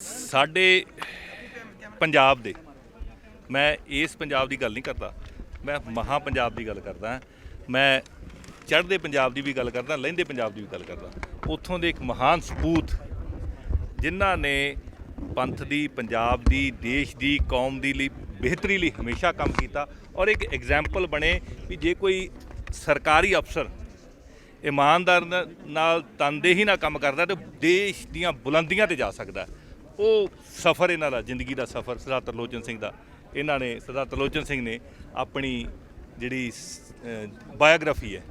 ਸਾਡੇ ਪੰਜਾਬ ਦੇ, ਮੈਂ ਇਸ ਪੰਜਾਬ ਦੀ ਗੱਲ ਨਹੀਂ ਕਰਦਾ, ਮੈਂ ਮਹਾ ਪੰਜਾਬ ਦੀ ਗੱਲ ਕਰਦਾ, ਮੈਂ ਚੜ੍ਹਦੇ ਪੰਜਾਬ ਦੀ ਵੀ ਗੱਲ ਕਰਦਾ, ਲਹਿੰਦੇ ਪੰਜਾਬ ਦੀ ਵੀ ਗੱਲ ਕਰਦਾ। ਉੱਥੋਂ ਦੇ ਇੱਕ ਮਹਾਨ ਸਪੂਤ ਜਿਨ੍ਹਾਂ ਨੇ ਪੰਥ ਦੀ, ਪੰਜਾਬ ਦੀ, ਦੇਸ਼ ਦੀ, ਕੌਮ ਦੀ ਲਈ ਬਿਹਤਰੀ ਲਈ ਹਮੇਸ਼ਾ ਕੰਮ ਕੀਤਾ ਔਰ ਇੱਕ ਐਗਜ਼ਾਮਪਲ ਬਣੇ ਵੀ ਜੇ ਕੋਈ ਸਰਕਾਰੀ ਅਫਸਰ ਇਮਾਨਦਾਰ ਨਾਲ ਤਨਦੇਹੀ ਨਾਲ ਕੰਮ ਕਰਦਾ ਤੇ ਦੇਸ਼ ਦੀਆਂ ਬੁਲੰਦੀਆਂ ਤੇ ਜਾ ਸਕਦਾ। ਉਹ ਸਫ਼ਰ ਇਹਨਾਂ ਦਾ, ਜ਼ਿੰਦਗੀ ਦਾ ਸਫ਼ਰ, ਸਰਦਾਰ ਤਰਲੋਚਨ ਸਿੰਘ ਦਾ। ਇਹਨਾਂ ਨੇ, ਸਰਦਾਰ ਤਰਲੋਚਨ ਸਿੰਘ ਨੇ ਆਪਣੀ ਜਿਹੜੀ ਬਾਇਓਗ੍ਰਾਫੀ ਹੈ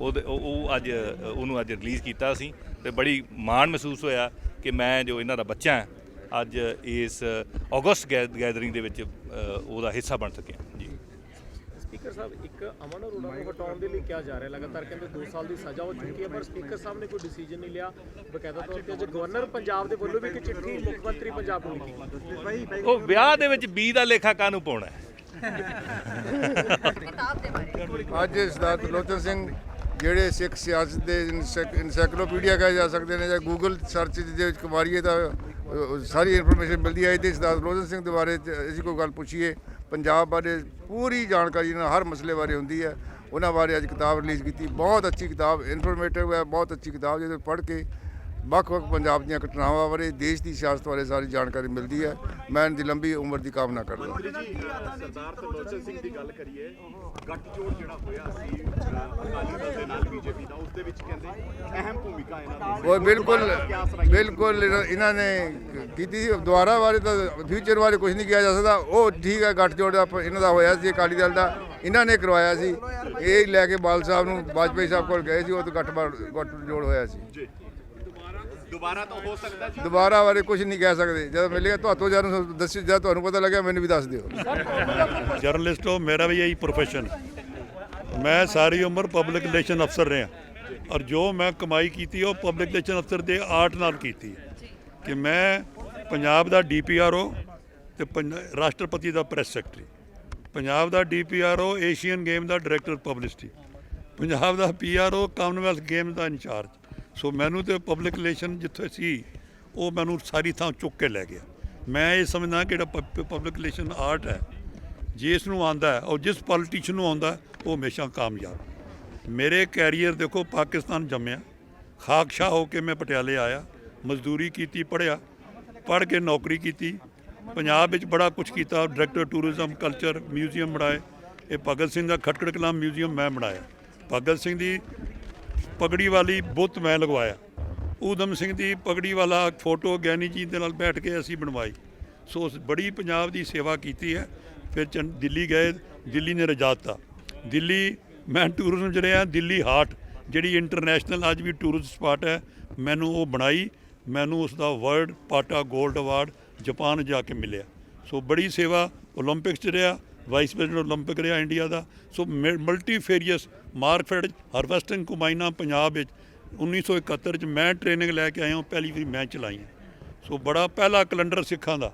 ਉਹਦੇ- ਉਹ ਉਹ ਅੱਜ, ਉਹਨੂੰ ਅੱਜ ਰਿਲੀਜ਼ ਕੀਤਾ ਸੀ ਤੇ ਬੜੀ ਮਾਣ ਮਹਿਸੂਸ ਹੋਇਆ ਕਿ ਮੈਂ ਜੋ ਇਹਨਾਂ ਦਾ ਬੱਚਾ ਹਾਂ, ਅੱਜ ਇਸ ਅਗਸਤ ਗੈਦਰਿੰਗ ਦੇ ਵਿੱਚ ਉਹਦਾ ਹਿੱਸਾ ਬਣ ਸਕਿਆ। ਜੀ। ਸਪੀਕਰ ਸਾਹਿਬ ਇੱਕ ਅਮਨ ਅਰੋੜਾ ਨੂੰ ਹਟਾਉਣ ਦੇ ਲਈ ਕਿਹਾ ਜਾ ਰਿਹਾ ਲਗਾਤਾਰ ਕਹਿੰਦੇ 2 ਸਾਲ ਦੀ ਸਜ਼ਾ ਹੋ ਚੁੱਕੀ ਹੈ ਪਰ ਸਪੀਕਰ ਸਾਹਿਬ ਨੇ ਕੋਈ ਡਿਸੀਜਨ ਨਹੀਂ ਲਿਆ। ਬਕਾਇਦਾ ਤੌਰ ਤੇ ਅੱਜ ਗਵਰਨਰ ਪੰਜਾਬ ਦੇ ਵੱਲੋਂ ਵੀ ਇੱਕ ਚਿੱਠੀ ਮੁੱਖ ਮੰਤਰੀ ਪੰਜਾਬ ਨੂੰ ਲਿਖੀ। ਉਹ ਵਿਆਹ ਦੇ ਵਿੱਚ ਬੀ ਦਾ ਲੇਖਾ ਕਾਹਨੂੰ ਪਾਉਣਾ ਹੈ? ਅੱਜ ਸਰਦਾਰ ਤਰਲੋਚਨ ਸਿੰਘ ਜਿਹੜੇ ਸਿੱਖ ਸਿਆਸਤ ਦੇ ਇਨਸਾਈਕਲੋਪੀਡੀਆ ਕਹੇ ਜਾ ਸਕਦੇ ਨੇ ਜਾਂ ਗੂਗਲ ਸਰਚ ਦੇ ਵਿੱਚ ਮਾਰੀਏ ਤਾਂ ਸਾਰੀ ਇਨਫੋਰਮੇਸ਼ਨ ਮਿਲਦੀ ਹੈ। ਤੇ ਸਰਦਾਰ ਤਰਲੋਚਨ ਸਿੰਘ ਦੇ ਬਾਰੇ ਅਸੀਂ ਕੋਈ ਗੱਲ ਪੁੱਛੀਏ। ਪੰਜਾਬ ਬਾਰੇ ਪੂਰੀ ਜਾਣਕਾਰੀ ਨਾਲ, ਹਰ ਮਸਲੇ ਬਾਰੇ ਹੁੰਦੀ ਹੈ। ਉਹਨਾਂ ਬਾਰੇ ਅੱਜ ਕਿਤਾਬ ਰਿਲੀਜ਼ ਕੀਤੀ। ਬਹੁਤ ਅੱਛੀ ਕਿਤਾਬ ਇਨਫੋਰਮੇਟਿਵ ਹੈ, ਬਹੁਤ ਅੱਛੀ ਕਿਤਾਬ, ਜਿਹਦੇ ਪੜ੍ਹ ਕੇ ਵੱਖ-ਵੱਖ ਪੰਜਾਬ ਦੀਆਂ ਘਟਨਾਵਾਂ ਬਾਰੇ ਦੇਸ਼ ਦੀ ਸਿਆਸਤ ਬਾਰੇ ਸਾਰੀ ਜਾਣਕਾਰੀ ਮਿਲਦੀ ਹੈ। ਮੈਂ ਇਹਨਾਂ ਦੀ ਲੰਬੀ ਉਮਰ ਦੀ ਕਾਮਨਾ ਕਰਦਾ ਸਰਦਾਰ ਤਰਲੋਚਨ ਸਿੰਘ ਦੀ ਗੱਲ ਕਰੀਏ ਗੱਠਜੋੜ ਜਿਹੜਾ ਹੋਇਆ ਸੀ ਅ, ਅਕਾਲੀ ਦਲ ਦੇ ਨਾਲ ਬੀਜੇਪੀ ਦਾ ਉਸ ਦੇ ਵਿੱਚ ਕਹਿੰਦੇ ਅਹਿਮ ਭੂਮਿਕਾ ਇਹਨਾਂ ਦੀ ਉਹ ਬਿਲਕੁਲ ਬਿਲਕੁਲ ਇਹਨਾਂ- ਨੇ ਕੀਤੀ ਸੀ। ਦੁਆਰਾ ਬਾਰੇ ਤਾਂ ਫਿਊਚਰ ਬਾਰੇ ਕੁਝ ਨਹੀਂ ਕਿਹਾ ਜਾ ਸਕਦਾ। ਉਹ ਠੀਕ ਹੈ ਗੱਠਜੋੜ ਇਹਨਾਂ ਦਾ ਹੋਇਆ ਸੀ ਅਕਾਲੀ ਦਲ ਦਾ। ਇਹਨਾਂ ਨੇ ਕਰਵਾਇਆ ਸੀ। ਇਹ ਲੈ ਕੇ ਬਾਲ ਸਾਹਿਬ ਨੂੰ ਵਾਜਪੇਈ ਸਾਹਿਬ ਕੋਲ ਗਏ ਸੀ ਉਹ ਤੋਂ ਗੱਠ ਗੱਠਜੋੜ ਹੋਇਆ ਸੀ। ਦੁਬਾਰਾ ਤਾਂ ਹੋ ਸਕਦਾ ਜੀ ਦੁਬਾਰਾ ਬਾਰੇ ਕੁਝ ਨਹੀਂ ਕਹਿ ਸਕਦੇ। ਜਦੋਂ ਮਿਲੇਗਾ ਤੁਹਾਤੋਂ ਜਦ ਦੱਸੀ ਜਦ ਤੁਹਾਨੂੰ ਪਤਾ ਲੱਗਿਆ ਮੈਨੂੰ ਵੀ ਦੱਸ ਦਿਓ। ਜਰਨਲਿਸਟ ਹੋ ਮੇਰਾ ਵੀ ਇਹੀ ਪ੍ਰੋਫੈਸ਼ਨ ਮੈਂ ਸਾਰੀ ਉਮਰ ਪਬਲਿਕ ਰਿਲੇਸ਼ਨ ਅਫਸਰ ਰਿਹਾ। ਔਰ ਜੋ ਮੈਂ ਕਮਾਈ ਕੀਤੀ ਉਹ ਪਬਲਿਕ ਰਿਲੇਸ਼ਨ ਅਫਸਰ ਦੇ ਆਰਟ ਨਾਲ ਕੀਤੀ। ਕਿ ਮੈਂ ਪੰਜਾਬ ਦਾ ਡੀਪੀਆਰਓ ਤੇ ਪੰਜ- ਰਾਸ਼ਟਰਪਤੀ ਦਾ ਪ੍ਰੈਸ ਸੈਕਟਰੀ ਪੰਜਾਬ ਦਾ ਡੀਪੀਆਰਓ ਏਸ਼ੀਅਨ ਗੇਮ ਦਾ ਡਾਇਰੈਕਟਰ ਪਬਲਿਸਿਟੀ ਪੰਜਾਬ ਦਾ ਪੀਆਰਓ ਕਾਮਨਵੈਲਥ ਗੇਮ ਦਾ ਇੰਚਾਰਜ ਸੋ ਮੈਨੂੰ ਤੇ ਪਬਲਿਕ ਰਿਲੇਸ਼ਨ ਜਿੱਥੇ ਸੀ, ਉਹ ਮੈਨੂੰ ਸਾਰੀ ਥਾਂ ਚੁੱਕ ਕੇ ਲੈ ਗਿਆ। ਮੈਂ ਇਹ ਸਮਝਦਾ ਕਿ ਜਿਹੜਾ ਪਬਲਿਕ ਰਿਲੇਸ਼ਨ ਆਰਟ ਹੈ ਜਿਸ ਨੂੰ ਆਂਦਾ ਹੈ, ਔਰ ਜਿਸ ਪੋਲੀਟੀਸ਼ੀਅਨ ਨੂੰ ਆਉਂਦਾ ਉਹ ਹਮੇਸ਼ਾ ਕਾਮਯਾਬ। ਮੇਰੇ ਕੈਰੀਅਰ ਦੇਖੋ, ਪਾਕਿਸਤਾਨ ਜੰਮਿਆ। ਖਾਕਸ਼ਾ ਹੋ ਕੇ ਮੈਂ ਪਟਿਆਲੇ ਆਇਆ, ਮਜ਼ਦੂਰੀ ਕੀਤੀ ਪੜਿਆ ਪੜ੍ਹ ਕੇ ਨੌਕਰੀ ਕੀਤੀ। ਪੰਜਾਬ ਵਿੱਚ ਬੜਾ ਕੁਝ ਕੀਤਾ ਡਾਇਰੈਕਟਰ ਟੂਰਿਜ਼ਮ ਕਲਚਰ ਮਿਊਜ਼ੀਅਮ ਬਣਾਏ। ਇਹ ਭਗਤ ਸਿੰਘ ਦਾ ਖਟਕੜ ਕਲਾਮ ਮਿਊਜ਼ੀਅਮ ਮੈਂ ਬਣਾਇਆ। ਭਗਤ ਸਿੰਘ ਦੀ ਪਗੜੀ ਵਾਲੀ ਬੁੱਤ ਮੈਂ ਲਗਵਾਇਆ। ਊਦਮ ਸਿੰਘ ਦੀ ਪਗੜੀ ਵਾਲਾ ਫੋਟੋ ਗਿਆਨੀ ਜੀ ਦੇ ਨਾਲ ਬੈਠ ਕੇ ਅਸੀਂ ਬਣਵਾਈ। ਸੋ ਬੜੀ ਪੰਜਾਬ ਦੀ ਸੇਵਾ ਕੀਤੀ ਹੈ। ਫਿਰ ਦਿੱਲੀ ਗਏ, ਦਿੱਲੀ ਨੇ ਰਜਾਤਾ ਦਿੱਲੀ, ਮੈਂ ਟੂਰਿਜ਼ਮ ਚ ਰਿਹਾ ਦਿੱਲੀ ਹਾਰਟ, ਜਿਹੜੀ ਇੰਟਰਨੈਸ਼ਨਲ ਅੱਜ ਵੀ ਟੂਰਿਸਟ ਸਪਾਟ ਹੈ, ਮੈਨੂੰ ਉਹ ਬਣਾਈ। ਮੈਨੂੰ ਉਸ ਦਾ ਵਰਲਡ, ਪਾਟਾ 골ਡ ਅਵਾਰਡ ਜਾਪਾਨ ਜਾ ਕੇ ਮਿਲਿਆ। ਸੋ ਬੜੀ ਸੇਵਾ 올림픽ਸ ਚ ਰਿਹਾ ਵਾਈਸ ਪ੍ਰੈਜ਼ੀਡੈਂਟ 올림픽 ਰਿਹਾ ਇੰਡੀਆ ਦਾ so multifarious Markfed harvesting ਕੰਬਾਈਨਾਂ Punjab ਵਿੱਚ 1971 ਚ ਮੈਂ ਟ੍ਰੇਨਿੰਗ ਲੈ ਕੇ ਆਇਆ ਹਾਂ ਪਹਿਲੀ ਵਾਰੀ ਮੈਂ ਚਲਾਈ ਹੈ ਸੋ ਬੜਾ ਪਹਿਲਾ ਕੈਲੰਡਰ ਸਿੱਖਾਂ ਦਾ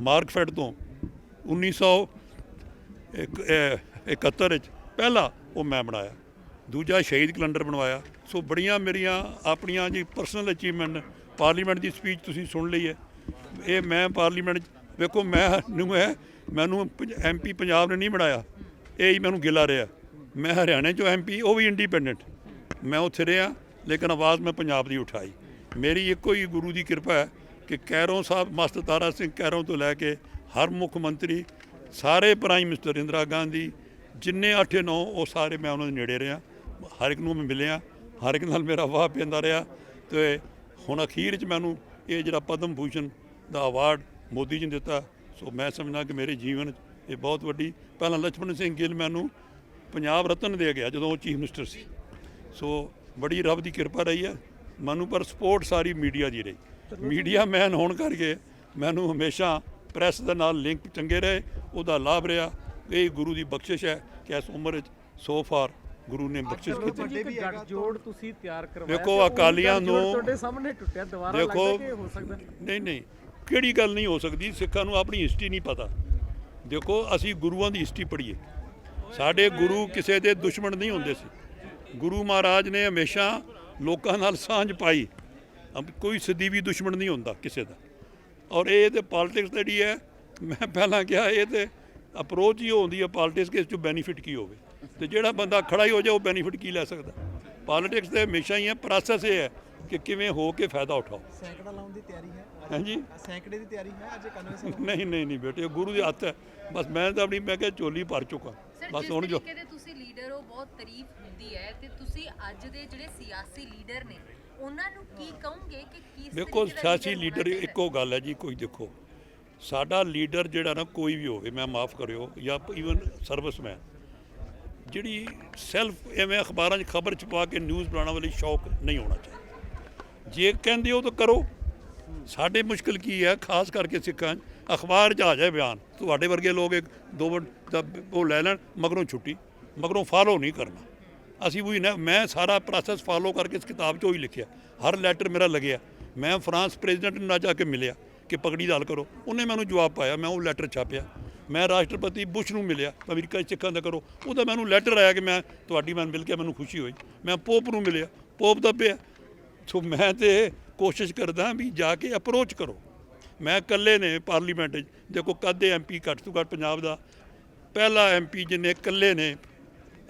ਮਾਰਕਫੈਡ ਤੋਂ 1971 ਵਿੱਚ ਪਹਿਲਾ ਉਹ ਮੈਂ ਬਣਾਇਆ ਦੂਜਾ ਸ਼ਹੀਦ ਕੈਲੰਡਰ ਬਣਵਾਇਆ ਸੋ ਬੜੀਆਂ ਮੇਰੀਆਂ ਆਪਣੀਆਂ ਜੀ ਪਰਸਨਲ ਅਚੀਵਮੈਂਟ ਪਾਰਲੀਮੈਂਟ ਦੀ ਸਪੀਚ ਤੁਸੀਂ ਸੁਣ ਲਈ ਹੈ ਇਹ ਮੈਂ ਪਾਰਲੀਮੈਂਟ 'ਚ- ਵੇਖੋ ਮੈਂ ਨੂੰ ਹੈ ਮੈਨੂੰ ਐਮਪੀ ਪੰਜਾਬ ਨੇ ਨਹੀਂ ਬਣਾਇਆ। ਇਹ ਹੀ ਮੈਨੂੰ ਗਿਲਾ ਰਿਹਾ। ਮੈਂ ਹਰਿਆਣੇ ਚੋਂ ਐਮਪੀ ਉਹ ਵੀ ਇੰਡੀਪੈਂਡੈਂਟ ਮੈਂ ਉੱਥੇ ਰਿਹਾ, ਲੇਕਿਨ ਆਵਾਜ਼ ਮੈਂ ਪੰਜਾਬ ਦੀ ਉਠਾਈ। ਮੇਰੀ ਇੱਕੋ ਹੀ ਗੁਰੂ ਦੀ ਕਿਰਪਾ ਹੈ ਕਿ ਕੈਰੋਂ ਸਾਹਿਬ ਮਸਤ ਤਾਰਾ ਸਿੰਘ ਕੈਰੋਂ ਤੋਂ ਲੈ ਕੇ ਹਰ ਮੁੱਖ ਮੰਤਰੀ, ਸਾਰੇ ਪ੍ਰਾਈਮ ਮਿਨਿਸਟਰ ਇੰਦਰਾ ਗਾਂਧੀ, ਜਿੰਨੇ 8 9 ਉਹ ਸਾਰੇ ਮੈਂ ਉਹਨਾਂ ਦੇ ਨੇੜੇ ਰਿਹਾ। ਹਰ ਇੱਕ ਨੂੰ ਮੈਂ ਮਿਲਿਆ, ਹਰ ਇੱਕ ਨਾਲ ਮੇਰਾ ਵਾਹ ਪੈਂਦਾ ਰਿਹਾ। ਤੇ ਹੁਣ ਅਖੀਰ 'ਚ ਮੈਨੂੰ ਇਹ ਜਿਹੜਾ ਪਦਮ ਭੂਸ਼ਣ ਦਾ ਅਵਾਰਡ ਮੋਦੀ ਜੀ ਨੇ ਦਿੱਤਾ ਸੋ ਮੈਂ ਸਮਝਦਾ ਕਿ ਮੇਰੇ ਜੀਵਨ ਇਹ ਬਹੁਤ ਵੱਡੀ ਪਹਿਲਾਂ ਲਛਮਣ ਸਿੰਘ ਗਿੱਲ ਮੈਨੂੰ ਪੰਜਾਬ ਰਤਨ ਦੇ ਗਿਆ ਜਦੋਂ ਉਹ ਚੀਫ ਮਿਨਿਸਟਰ ਸੀ। ਸੋ ਬੜੀ ਰੱਬ ਦੀ ਕਿਰਪਾ ਰਹੀ ਹੈ ਮੈਨੂੰ ਪਰ ਸਪੋਰਟ ਸਾਰੀ ਮੀਡੀਆ ਦੀ ਰਹੀ। ਮੀਡੀਆ ਮੈਨ ਹੋਣ ਕਰਕੇ ਮੈਨੂੰ ਹਮੇਸ਼ਾ ਪ੍ਰੈਸ ਦੇ ਨਾਲ ਲਿੰਕ ਚੰਗੇ ਰਹੇ ਉਹਦਾ ਲਾਭ ਰਿਹਾ। ਇਹ ਗੁਰੂ ਦੀ ਬਖਸ਼ਿਸ਼ ਹੈ ਕਿ ਇਸ ਉਮਰ ਵਿੱਚ ਸੋ ਫਾਰ ਗੁਰੂ ਨੇ ਬਖਸ਼ਿਸ਼ ਕੀਤੀ। ਵੱਡੇ ਵੀ ਹੈਗਾ ਜੋੜ ਤੁਸੀਂ ਤਿਆਰ ਕਰਵਾਇਆ ਦੇਖੋ ਅਕਾਲੀਆਂ ਨੂੰ ਤੁਹਾਡੇ ਸਾਹਮਣੇ ਟੁੱਟਿਆ ਦੁਬਾਰਾ ਲੱਗਦਾ ਕਿ ਹੋ ਸਕਦਾ? ਨਹੀਂ ਨਹੀਂ ਕਿਹੜੀ ਗੱਲ ਨਹੀਂ ਹੋ ਸਕਦੀ? ਸਿੱਖਾਂ ਨੂੰ ਆਪਣੀ ਹਿਸਟਰੀ ਨਹੀਂ ਪਤਾ। ਦੇਖੋ, ਅਸੀਂ ਗੁਰੂਆਂ ਦੀ ਹਿਸਟਰੀ ਪੜ੍ਹੀਏ। ਸਾਡੇ ਗੁਰੂ ਕਿਸੇ ਦੇ ਦੁਸ਼ਮਣ ਨਹੀਂ ਹੁੰਦੇ ਸੀ। ਗੁਰੂ ਮਹਾਰਾਜ ਨੇ ਹਮੇਸ਼ਾ ਲੋਕਾਂ ਨਾਲ ਸਾਂਝ ਪਾਈ। ਕੋਈ ਸਦੀਵੀ ਦੁਸ਼ਮਣ ਨਹੀਂ ਹੁੰਦਾ ਕਿਸੇ ਦਾ। ਔਰ ਇਹ ਤੇ ਪੋਲਿਟਿਕਸ ਜਿਹੜੀ ਹੈ, ਮੈਂ ਪਹਿਲਾਂ ਕਿਹਾ, ਇਹ ਤੇ ਅਪਰੋਚ ਹੀ ਹੁੰਦੀ ਹੈ ਪੋਲਿਟਿਕਸ ਕਿ ਇਸ ਚ ਬੈਨੀਫਿਟ ਕੀ ਹੋਵੇ। ਤੇ ਜਿਹੜਾ ਬੰਦਾ ਖੜਾ ਹੀ ਹੋ ਜਾਏ, ਉਹ ਬੈਨੀਫਿਟ ਕੀ ਲੈ ਸਕਦਾ? ਪੋਲਿਟਿਕਸ ਦੇ ਹਮੇਸ਼ਾ ਹੀ ਹੈ ਪ੍ਰੋਸੈਸ ਇਹ ਹੈ। ਕਿ ਕਿਵੇਂ ਹੋ ਕੇ ਫਾਇਦਾ ਉਠਾਓ। ਸੈਂਕੜਾ ਲਾਉਣ ਦੀ ਤਿਆਰੀ ਹੈ। ਅੱਜ? ਹਾਂਜੀ। ਸੈਂਕੜੇ ਦੀ ਤਿਆਰੀ ਹੈ ਅੱਜ ਕਾਨੂੰਨੀ ਸਭਾ ਨਹੀਂ ਨਹੀਂ ਨਹੀਂ ਬੇਟੇ ਉਹ ਗੁਰੂ ਦੇ ਹੱਥ ਹੈ। ਬਸ ਮੈਂ ਤਾਂ ਆਪਣੀ ਮੈਂ ਕਿਹਾ ਝੋਲੀ ਭਰ ਚੁੱਕਾ। ਸਰ ਬਸ ਜਿਸ ਹੁਣ ਜੋ ਤਰੀਕੇ ਦੇ ਤੁਸੀਂ ਲੀਡਰ ਹੋ ਬਹੁਤ ਤਾਰੀਫ ਹੁੰਦੀ ਹੈ ਤੇ ਤੁਸੀਂ ਅੱਜ ਦੇ ਜਿਹੜੇ ਸਿਆਸੀ ਲੀਡਰ ਨੇ ਉਹਨਾਂ ਨੂੰ ਕੀ ਕਹੋਗੇ ਕਿ ਕਿਸ ਦੇਖੋ ਤਰੀਕੇ ਦਾ ਸਿਆਸੀ ਹੋਣਾ ਲੀਡਰ ਚਾਹੀਦਾ? ਇੱਕੋ ਗੱਲ ਹੈ ਜੀ ਕੋਈ ਦੇਖੋ। ਸਾਡਾ ਲੀਡਰ ਜਿਹੜਾ ਨਾ ਕੋਈ ਵੀ ਹੋਵੇ ਮੈਂ ਮਾਫ ਕਰਿਓ ਜਾਂ ਈਵਨ ਸਰਵਿਸਮੈਨ ਜਿਹੜੀ ਸੈਲਫ ਐਵੇਂ ਅਖਬਾਰਾਂ 'ਚ ਖਬਰ ਛਪਾ ਕੇ ਨਿਊਜ਼ ਬਣਾਉਣ ਵਾਲੀ ਸ਼ੌਕ ਨਹੀਂ ਹੋਣਾ ਚਾਹੀਦਾ। ਜੇ ਕਹਿੰਦੇ ਹੋ ਤਾਂ ਕਰੋ। ਸਾਡੇ ਮੁਸ਼ਕਲ ਕੀ ਹੈ? ਖਾਸ ਕਰਕੇ ਸਿੱਖਾਂ 'ਚ। ਅਖਬਾਰ 'ਚ ਆ ਜਾਏ ਬਿਆਨ। ਤੁਹਾਡੇ ਵਰਗੇ ਲੋਕ ਇੱਕ ਦੋ ਮਿੰਟ ਦਾ ਉਹ ਲੈ ਲੈਣ, ਮਗਰੋਂ ਛੁੱਟੀ। ਮਗਰੋਂ ਫਾਲੋ ਨਹੀਂ ਕਰਨਾ। ਅਸੀਂ ਵੀ ਨਾ, ਮੈਂ ਸਾਰਾ ਪ੍ਰੋਸੈਸ ਫਾਲੋ ਕਰਕੇ ਇਸ ਕਿਤਾਬ 'ਚ ਹੀ ਲਿਖਿਆ। ਹਰ ਲੈਟਰ ਮੇਰਾ ਲੱਗਿਆ। ਮੈਂ ਫਰਾਂਸ ਪ੍ਰੈਜ਼ੀਡੈਂਟ ਨੂੰ ਨਾ ਜਾ ਕੇ ਮਿਲਿਆ ਕਿ ਪਗੜੀ ਦਾ ਕਰੋ। ਉਹਨੇ ਮੈਨੂੰ ਜਵਾਬ ਪਾਇਆ, ਮੈਂ ਉਹ ਲੈਟਰ ਛਾਪਿਆ। ਮੈਂ ਰਾਸ਼ਟਰਪਤੀ ਬੁਸ਼ ਨੂੰ ਮਿਲਿਆ ਅਮਰੀਕਾ ਸਿੱਖਾਂ ਦਾ ਕਰੋ। ਉਹਦਾ ਮੈਨੂੰ ਲੈਟਰ ਆਇਆ ਕਿ ਮੈਂ, ਤੁਹਾਡੀ ਮੈਂ ਮਿਲ ਕੇ ਮੈਨੂੰ ਖੁਸ਼ੀ ਹੋਈ। ਮੈਂ ਪੋਪ ਨੂੰ ਮਿਲਿਆ। ਪੋਪ ਦਾ ਪਿਆ। ਸੋ ਮੈਂ ਤੇ ਕੋਸ਼ਿਸ਼ ਕਰਦਾ ਵੀ ਜਾ ਕੇ ਅਪਰੋਚ ਕਰੋ। ਮੈਂ ਇਕੱਲੇ ਨੇ ਪਾਰਲੀਮੈਂਟ 'ਚ, ਦੇਖੋ ਕਦੇ ਐਮਪੀ ਘੱਟ ਤੋਂ ਘੱਟ ਪੰਜਾਬ ਦਾ। ਪਹਿਲਾ ਐਮਪੀ ਜਿਹਨੇ ਇਕੱਲੇ ਨੇ,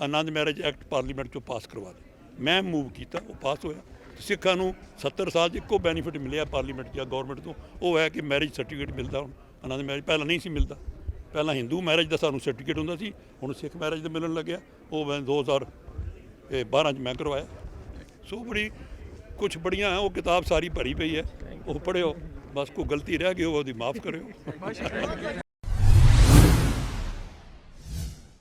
ਆਨੰਦ ਮੈਰਿਜ ਐਕਟ ਪਾਰਲੀਮੈਂਟ 'ਚੋਂ ਪਾਸ ਕਰਵਾ ਲਿਆ ਮੈਂ ਮੂਵ ਕੀਤਾ, ਉਹ ਪਾਸ ਹੋਇਆ। ਸਿੱਖਾਂ ਨੂੰ 70 ਸਾਲ 'ਚ ਇੱਕੋ ਬੈਨੀਫਿਟ ਮਿਲਿਆ ਪਾਰਲੀਮੈਂਟ ਜਾਂ ਗਵਰਨਮੈਂਟ ਤੋਂ। ਉਹ ਹੈ ਕਿ ਮੈਰਿਜ ਸਰਟੀਫਿਕੇਟ ਮਿਲਦਾ ਹੁਣ। ਆਨੰਦ ਮੈਰਿਜ ਪਹਿਲਾਂ ਨਹੀਂ ਸੀ ਮਿਲਦਾ। ਪਹਿਲਾਂ ਹਿੰਦੂ ਮੈਰਿਜ ਦਾ ਸਾਨੂੰ ਸਰਟੀਫਿਕੇਟ ਹੁੰਦਾ ਸੀ, ਹੁਣ ਸਿੱਖ ਮੈਰਿਜ ਦਾ ਮਿਲਣ ਲੱਗਿਆ। ਉਹ ਮੈਂ 2012 'ਚ ਮੈਂ ਕਰਵਾਇਆ। ਸੋ ਬੜੀ ਕੁਝ ਬੜੀਆਂ ਉਹ ਕਿਤਾਬ ਸਾਰੀ ਭਰੀ ਪਈ ਹੈ। ਉਹ ਪੜ੍ਹਿਓ, ਬਸ ਕੋਈ ਗਲਤੀ ਰਹਿ ਗਈ ਉਹਦੀ ਮਾਫ ਕਰਿਓ।